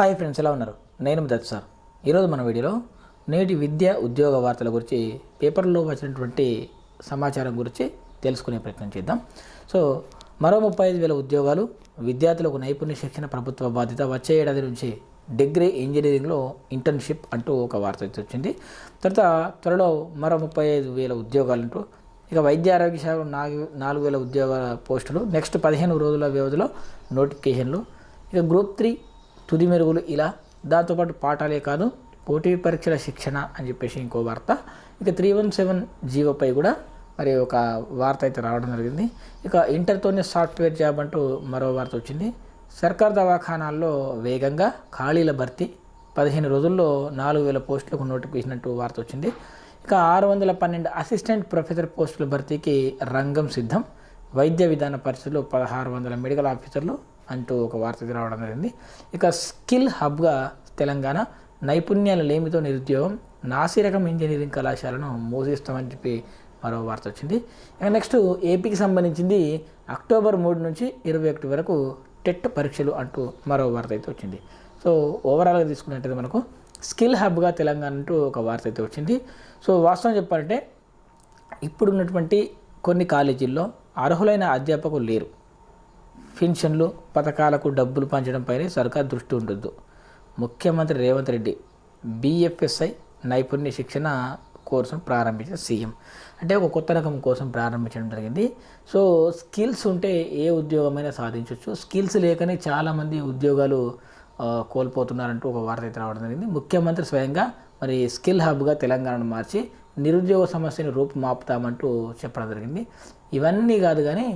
Hi friends ఎలా ఉన్నారు? నేను దత్ సార్. ఈరోజు మన వీడియోలో నేటి విద్య ఉద్యోగ వార్తల గురించి పేపర్లో వచ్చినటువంటి సమాచారం గురించి తెలుసుకునే ప్రయత్నం చేద్దాం. సో మరో ముప్పై ఐదు వేల ఉద్యోగాలు విద్యార్థులకు నైపుణ్య శిక్షణ ప్రభుత్వ బాధ్యత వచ్చే ఏడాది నుంచి డిగ్రీ ఇంజనీరింగ్లో ఇంటర్న్షిప్ అంటూ ఒక వార్త అయితే వచ్చింది. తర్వాత త్వరలో మరో ముప్పై ఐదు వేల ఉద్యోగాలు అంటూ ఇక వైద్య ఆరోగ్య శాఖ నాలుగు నాలుగు వేల ఉద్యోగాల పోస్టులు నెక్స్ట్ పదిహేను రోజుల వ్యవధిలో నోటిఫికేషన్లు ఇక గ్రూప్ త్రీ తుది మెరుగులు ఇలా. దాంతోపాటు పాఠాలే కాదు పోటీ పరీక్షల శిక్షణ అని చెప్పేసి ఇంకో వార్త. ఇక త్రీ వన్ సెవెన్ జీవోపై కూడా మరి ఒక వార్త అయితే రావడం జరిగింది. ఇక ఇంటర్తోనే సాఫ్ట్వేర్ జాబ్ అంటూ మరో వార్త వచ్చింది. సర్కార్ దవాఖానాల్లో వేగంగా ఖాళీల భర్తీ. పదిహేను రోజుల్లో నాలుగు వేల పోస్టులకు నోటిఫికేషన్ అంటూ వార్త వచ్చింది. ఇక ఆరు వందల పన్నెండు అసిస్టెంట్ ప్రొఫెసర్ పోస్టుల భర్తీకి రంగం సిద్ధం. వైద్య విధాన పరిస్థితులు పదహారు వందల మెడికల్ ఆఫీసర్లు అంటూ ఒక వార్త రావడం జరిగింది. ఇక స్కిల్ హబ్గా తెలంగాణ నైపుణ్యాల లేమితో నిరుద్యోగం నాసిరకం ఇంజనీరింగ్ కళాశాలను మోసిస్తామని చెప్పి మరో వార్త వచ్చింది. ఇక నెక్స్ట్ ఏపీకి సంబంధించింది అక్టోబర్ మూడు నుంచి ఇరవై ఒకటి వరకు టెట్ పరీక్షలు అంటూ మరో వార్త అయితే వచ్చింది. సో ఓవరాల్గా తీసుకున్నట్టయితే మనకు స్కిల్ హబ్గా తెలంగాణ అంటూ ఒక వార్త అయితే వచ్చింది. సో వాస్తవం చెప్పాలంటే ఇప్పుడున్నటువంటి కొన్ని కాలేజీల్లో అర్హులైన అధ్యాపకులు లేరు. పెన్షన్లు పథకాలకు డబ్బులు పంచడంపైనే సర్కార్ దృష్టి ఉండొద్దు. ముఖ్యమంత్రి రేవంత్ రెడ్డి బీఎఫ్ఎస్ఐ నైపుణ్య శిక్షణ కోర్సును ప్రారంభించిన సీఎం. అంటే ఒక కొత్త రకం కోసం ప్రారంభించడం జరిగింది. సో స్కిల్స్ ఉంటే ఏ ఉద్యోగమైనా సాధించవచ్చు స్కిల్స్ లేకనే చాలామంది ఉద్యోగాలు కోల్పోతున్నారంటూ ఒక వార్త అయితే రావడం జరిగింది. ముఖ్యమంత్రి స్వయంగా మరి స్కిల్ హబ్గా తెలంగాణను మార్చి నిరుద్యోగ సమస్యను రూపుమాపుతామంటూ చెప్పడం జరిగింది. ఇవన్నీ కాదు కానీ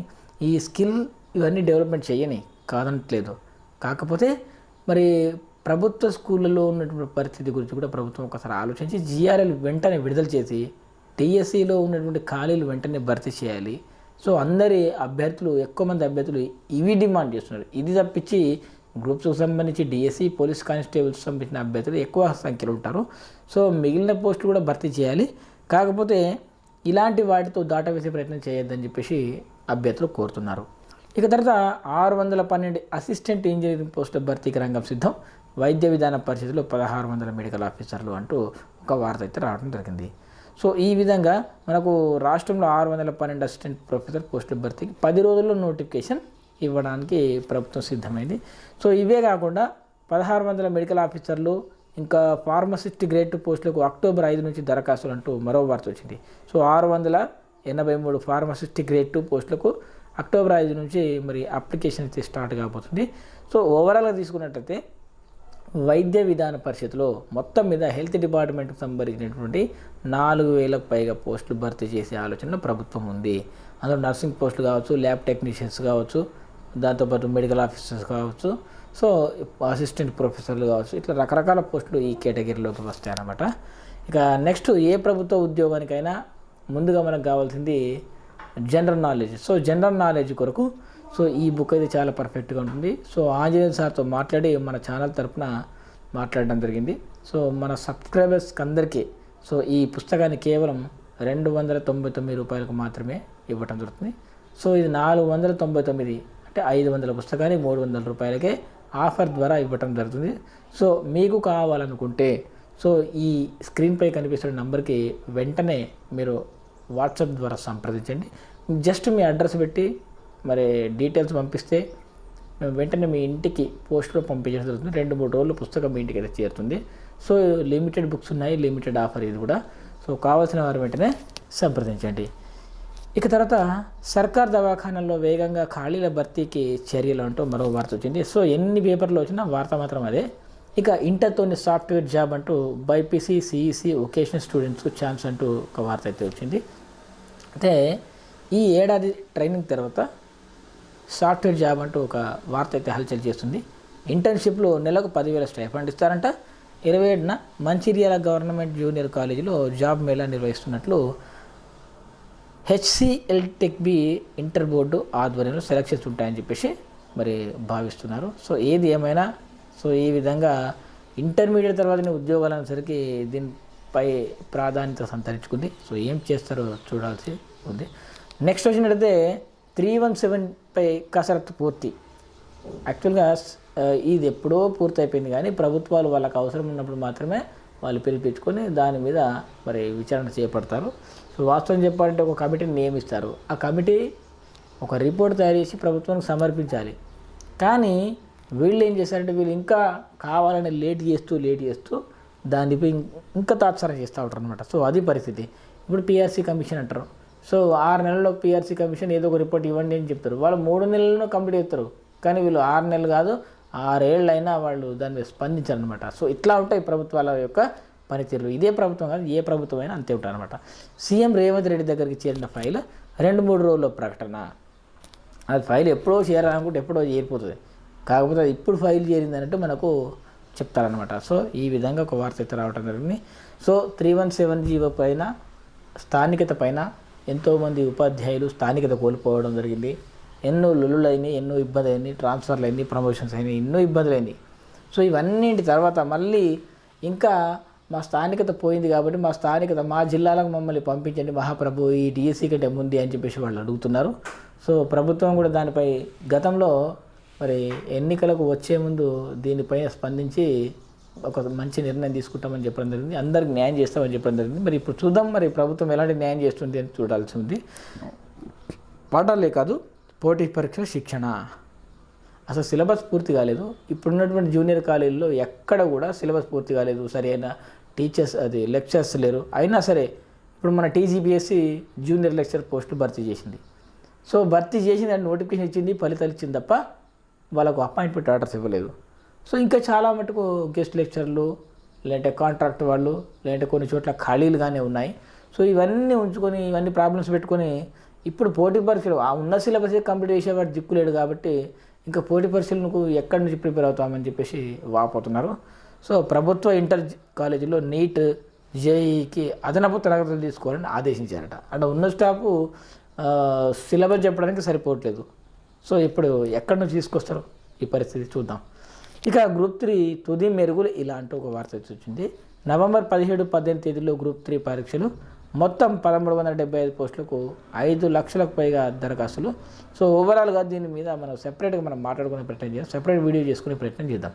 ఈ స్కిల్ ఇవన్నీ డెవలప్మెంట్ చేయని కాదనట్లేదు. కాకపోతే మరి ప్రభుత్వ స్కూళ్ళలో ఉన్నటువంటి పరిస్థితి గురించి కూడా ప్రభుత్వం ఒకసారి ఆలోచించి జిఆర్ఎల్ వెంటనే విడుదల చేసి టీఎస్సీలో ఉన్నటువంటి ఖాళీలు వెంటనే భర్తీ చేయాలి. సో అందరి అభ్యర్థులు ఎక్కువ మంది అభ్యర్థులు ఇవి డిమాండ్ చేస్తున్నారు. ఇది తప్పించి గ్రూప్స్కి సంబంధించి డిఎస్సి పోలీస్ కానిస్టేబుల్స్ సంబంధించిన అభ్యర్థులు ఎక్కువ సంఖ్యలో ఉంటారు. సో మిగిలిన పోస్టులు కూడా భర్తీ చేయాలి. కాకపోతే ఇలాంటి వాటితో దాటవేసే ప్రయత్నం చేయొద్దని చెప్పేసి అభ్యర్థులు కోరుతున్నారు. ఇక తర్వాత ఆరు వందల పన్నెండు అసిస్టెంట్ ఇంజనీరింగ్ పోస్టుల భర్తీకి రంగం సిద్ధం. వైద్య విధాన పరిస్థితులు పదహారు వందల మెడికల్ ఆఫీసర్లు అంటూ ఒక వార్త అయితే రావడం జరిగింది. సో ఈ విధంగా మనకు రాష్ట్రంలో ఆరు వందల పన్నెండు అసిస్టెంట్ ప్రొఫెసర్ పోస్టుల భర్తీకి పది రోజుల్లో నోటిఫికేషన్ ఇవ్వడానికి ప్రభుత్వం సిద్ధమైంది. సో ఇవే కాకుండా పదహారు వందల మెడికల్ ఆఫీసర్లు ఇంకా ఫార్మసిస్ట్ గ్రేడ్ టు పోస్టులకు అక్టోబర్ ఐదు నుంచి దరఖాస్తులు అంటూ మరో వార్త వచ్చింది. సో ఆరు వందల ఎనభై మూడు ఫార్మసిస్ట్ గ్రేడ్ టూ పోస్టులకు అక్టోబర్ ఐదు నుంచి మరి అప్లికేషన్ అయితే స్టార్ట్ కాబోతుంది. సో ఓవరాల్గా తీసుకున్నట్టయితే వైద్య విధాన పరిషత్లో మొత్తం మీద హెల్త్ డిపార్ట్మెంట్కి సంబంధించినటువంటి నాలుగు వేలకు పైగా పోస్టులు భర్తీ చేసే ఆలోచన ప్రభుత్వం ఉంది. అందులో నర్సింగ్ పోస్టులు కావచ్చు ల్యాబ్ టెక్నీషియన్స్ కావచ్చు దాంతోపాటు మెడికల్ ఆఫీసర్స్ కావచ్చు సో అసిస్టెంట్ ప్రొఫెసర్లు కావచ్చు ఇట్లా రకరకాల పోస్టులు ఈ కేటగిరీలోకి వస్తాయన్నమాట. ఇక నెక్స్ట్ ఏ ప్రభుత్వ ఉద్యోగానికైనా ముందుగా మనకు కావాల్సింది general knowledge. So general knowledge కొరకు సో ఈ బుక్ అయితే చాలా పర్ఫెక్ట్గా ఉంటుంది. సో ఆంజనేయ సార్తో మాట్లాడి మన ఛానల్ తరఫున మాట్లాడడం జరిగింది. సో మన సబ్స్క్రైబర్స్కి అందరికీ సో ఈ పుస్తకాన్ని కేవలం రెండు వందల తొంభై తొమ్మిది రూపాయలకు మాత్రమే ఇవ్వటం జరుగుతుంది. సో ఇది నాలుగు వందల తొంభై తొమ్మిది అంటే ఐదు వందల పుస్తకాన్ని మూడు వందల రూపాయలకే ఆఫర్ ద్వారా ఇవ్వటం జరుగుతుంది. సో మీకు కావాలనుకుంటే సో ఈ స్క్రీన్పై కనిపిస్తున్న నంబర్కి వెంటనే మీరు వాట్సాప్ ద్వారా సంప్రదించండి. జస్ట్ మీ అడ్రస్ పెట్టి మరి డీటెయిల్స్ పంపిస్తే మేము వెంటనే మీ ఇంటికి పోస్ట్లో పంపించడం జరుగుతుంది. రెండు మూడు రోజులు పుస్తకం మీ ఇంటికి అయితే చేరుతుంది. సో లిమిటెడ్ బుక్స్ ఉన్నాయి లిమిటెడ్ ఆఫర్ ఇది కూడా. సో కావాల్సిన వారు వెంటనే సంప్రదించండి. ఇక తర్వాత సర్కార్ దవాఖానాల్లో వేగంగా ఖాళీల భర్తీకి చర్యలు అంటూ మరో వార్త వచ్చింది. సో ఎన్ని పేపర్లు వచ్చినా వార్త మాత్రం అదే. ఇక ఇంటర్తోని సాఫ్ట్వేర్ జాబ్ అంటూ బైపీసీ సిఈసి ఒకేషన్ స్టూడెంట్స్కు ఛాన్స్ అంటూ ఒక వార్త అయితే వచ్చింది. అయితే ఈ ఏడాది ట్రైనింగ్ తర్వాత సాఫ్ట్వేర్ జాబ్ అంటూ ఒక వార్త అయితే హల్చల్ చేస్తుంది. ఇంటర్న్షిప్లో నెలకు పదివేల స్టైఫండ్ ఇస్తారంట. ఇరవై ఏడున మంచిర్యాల గవర్నమెంట్ జూనియర్ కాలేజీలో జాబ్ మేళా నిర్వహిస్తున్నట్లు HCL tech B inter board ఆధ్వర్యంలో సెలక్షన్స్ ఉంటాయని చెప్పేసి మరి భావిస్తున్నారు. సో ఏది ఏమైనా సో ఈ విధంగా ఇంటర్మీడియట్ తర్వాత ఉద్యోగాలు అనేసరికి దీనిపై ప్రాధాన్యత సంతరించుకుంది. సో ఏం చేస్తారో చూడాల్సి ఉంది. నెక్స్ట్ వచ్చినట్టయితే త్రీ వన్ సెవెన్పై కసరత్తు పూర్తి. యాక్చువల్గా ఇది ఎప్పుడో పూర్తయిపోయింది కానీ ప్రభుత్వాలు వాళ్ళకి అవసరం ఉన్నప్పుడు మాత్రమే వాళ్ళు పిలిపించుకొని దాని మీద మరి విచారణ చేపడతారు. సో వాస్తవం చెప్పాలంటే ఒక కమిటీని నియమిస్తారు. ఆ కమిటీ ఒక రిపోర్ట్ తయారు చేసి ప్రభుత్వానికి సమర్పించాలి. కానీ వీళ్ళు ఏం చేశారంటే వీళ్ళు ఇంకా కావాలని లేట్ చేస్తూ లేట్ చేస్తూ దానిపై ఇంకా తాత్సారం చేస్తూ ఉంటారు అనమాట సో అది పరిస్థితి. ఇప్పుడు పిఆర్సీ కమిషన్ అంటారు. సో ఆరు నెలల్లో పిఆర్సీ కమిషన్ ఏదో ఒక రిపోర్ట్ ఇవ్వండి అని చెప్తారు. వాళ్ళు మూడు నెలలను కంప్లీట్ చేస్తారు. కానీ వీళ్ళు ఆరు నెలలు కాదు ఆరేళ్ళు అయినా వాళ్ళు దాని మీద స్పందించారనమాట సో ఇట్లా ఉంటాయి ప్రభుత్వాల యొక్క పనితీరులు. ఇదే ప్రభుత్వం కాదు ఏ ప్రభుత్వం అయినా అంతే ఉంటారు అనమాట సీఎం రేవంత్ రెడ్డి దగ్గరికి చేరిన ఫైల్ రెండు మూడు రోజుల్లో ప్రకటన. అది ఫైల్ ఎప్పుడో చేరాలనుకుంటే ఎప్పుడో చేరిపోతుంది. కాకపోతే అది ఇప్పుడు ఫైల్ చేరిందంటే మనకు చెప్తారనమాట సో ఈ విధంగా ఒక వార్త అయితే రావడం జరిగింది. So three one seven GO పైన స్థానికత పైన ఎంతోమంది ఉపాధ్యాయులు స్థానికత కోల్పోవడం జరిగింది. ఎన్నో లొల్లులు అయినాయి ఎన్నో ఇబ్బంది అయింది ట్రాన్స్ఫర్లు అయింది ప్రమోషన్స్ అయినాయి ఎన్నో ఇబ్బందులు అయినాయి సో ఇవన్నింటి తర్వాత మళ్ళీ ఇంకా మా స్థానికత పోయింది కాబట్టి మా స్థానికత మా జిల్లాలకు మమ్మల్ని పంపించండి మహాప్రభు ఈ డిఎస్సీ కంటే ముందు అని చెప్పేసి వాళ్ళు అడుగుతున్నారు. సో ప్రభుత్వం కూడా దానిపై గతంలో మరి ఎన్నికలకు వచ్చే ముందు దీనిపైన స్పందించి ఒక మంచి నిర్ణయం తీసుకుంటామని చెప్పడం జరిగింది. అందరికి న్యాయం చేస్తామని చెప్పడం జరిగింది. మరి ఇప్పుడు చూద్దాం మరి ప్రభుత్వం ఎలాంటి న్యాయం చేస్తుంది అని చూడాల్సి ఉంది. పాఠాలే కాదు పోటీ పరీక్షల శిక్షణ. అసలు సిలబస్ పూర్తి కాలేదు. ఇప్పుడున్నటువంటి జూనియర్ కాలేజీలో ఎక్కడ కూడా సిలబస్ పూర్తి కాలేదు. సరైన టీచర్స్ అది లెక్చర్స్ లేరు. అయినా సరే ఇప్పుడు మన టీజీబీఎస్సి జూనియర్ లెక్చర్ పోస్టులు భర్తీ చేసింది. సో భర్తీ చేసింది అని నోటిఫికేషన్ ఇచ్చింది ఫలితాలు ఇచ్చింది తప్ప వాళ్ళకు అపాయింట్మెంట్ ఆర్డర్స్ ఇవ్వలేదు. సో ఇంకా చాలా మటుకు గెస్ట్ లెక్చర్లు లేదంటే కాంట్రాక్ట్ వాళ్ళు లేదంటే కొన్ని చోట్ల ఖాళీలు కానీ ఉన్నాయి. సో ఇవన్నీ ఉంచుకొని ఇవన్నీ ప్రాబ్లమ్స్ పెట్టుకొని ఇప్పుడు పోటీ పరీక్షలు ఆ ఉన్న సిలబసే కంప్లీట్ చేసేవాడు దిక్కులేడు కాబట్టి ఇంకా పోటీ పరీక్షలకు ఎక్కడి నుంచి ప్రిపేర్ అవుతామని చెప్పేసి వాపోతున్నారు. సో ప్రభుత్వ ఇంటర్ కాలేజీలో నీట్ జేఈకి అదనపు తరగతులు తీసుకోవాలని ఆదేశించారట. అంటే ఉన్న స్టాఫ్ సిలబస్ చెప్పడానికి సరిపోవట్లేదు. సో ఇప్పుడు ఎక్కడి నుంచి తీసుకొస్తారు? ఈ పరిస్థితి చూద్దాం. ఇక గ్రూప్ త్రీ తుది మెరుగులు ఇలాంటి ఒక వార్త వచ్చింది. నవంబర్ పదిహేడు పద్దెనిమిది తేదీలో గ్రూప్ త్రీ పరీక్షలు. మొత్తం పదమూడు వందల డెబ్బై ఐదు పోస్టులకు ఐదు లక్షలకు పైగా దరఖాస్తులు. సో ఓవరాల్గా దీని మీద మనం సెపరేట్గా మనం మాట్లాడుకునే ప్రయత్నం చేద్దాం. సెపరేట్ వీడియో చేసుకునే ప్రయత్నం చేద్దాం.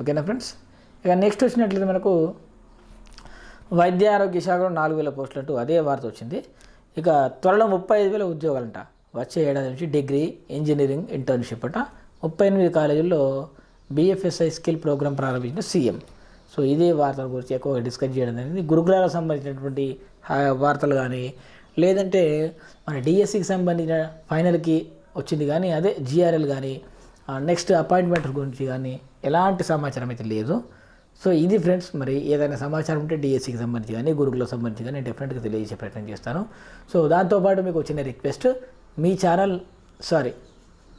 ఓకేనా ఫ్రెండ్స్? ఇక నెక్స్ట్ వచ్చినట్లయితే మనకు వైద్య ఆరోగ్య శాఖలో నాలుగు వేల పోస్టులు అంటూ అదే వార్త వచ్చింది. ఇక త్వరలో ముప్పై ఐదు వేల ఉద్యోగాలంట. వచ్చే ఏడాది నుంచి డిగ్రీ ఇంజనీరింగ్ ఇంటర్న్షిప్ అట. ముప్పై ఎనిమిది కాలేజీల్లో బీఎఫ్ఎస్ఐ స్కిల్ ప్రోగ్రామ్ ప్రారంభించిన సీఎం. సో ఇదే వార్తల గురించి ఎక్కువగా డిస్కస్ చేయడం జరిగింది. గురుకులాలకు సంబంధించినటువంటి వార్తలు కానీ లేదంటే మన డిఎస్సికి సంబంధించిన ఫైనల్కి వచ్చింది కానీ అదే జిఆర్ఎల్ కానీ నెక్స్ట్ అపాయింట్మెంట్ గురించి కానీ ఎలాంటి సమాచారం అయితే లేదు. సో ఇది ఫ్రెండ్స్ మరి ఏదైనా సమాచారం ఉంటే డిఎస్సికి సంబంధించి కానీ గురుకులకు సంబంధించి కానీ నేను డెఫినెట్గా తెలియజేసే ప్రయత్నం చేస్తాను. సో దాంతోపాటు మీకు వచ్చిన రిక్వెస్ట్ మీ ఛానల్ సారీ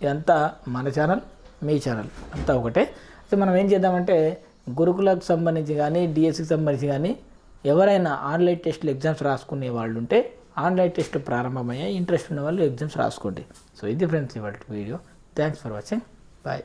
ఇదంతా మన ఛానల్ మీ ఛానల్ అంతా ఒకటే. సో మనం ఏం చేద్దామంటే గురుకులకు సంబంధించి కానీ డిఎస్సికి సంబంధించి కానీ ఎవరైనా ఆన్లైన్ టెస్టులు ఎగ్జామ్స్ రాసుకునే వాళ్ళు ఉంటే ఆన్లైన్ టెస్ట్ ప్రారంభమయ్యాయి ఇంట్రెస్ట్ ఉన్న వాళ్ళు ఎగ్జామ్స్ రాసుకోండి. సో ఇది ఫ్రెండ్స్ ఇవాళ video. Thanks for watching bye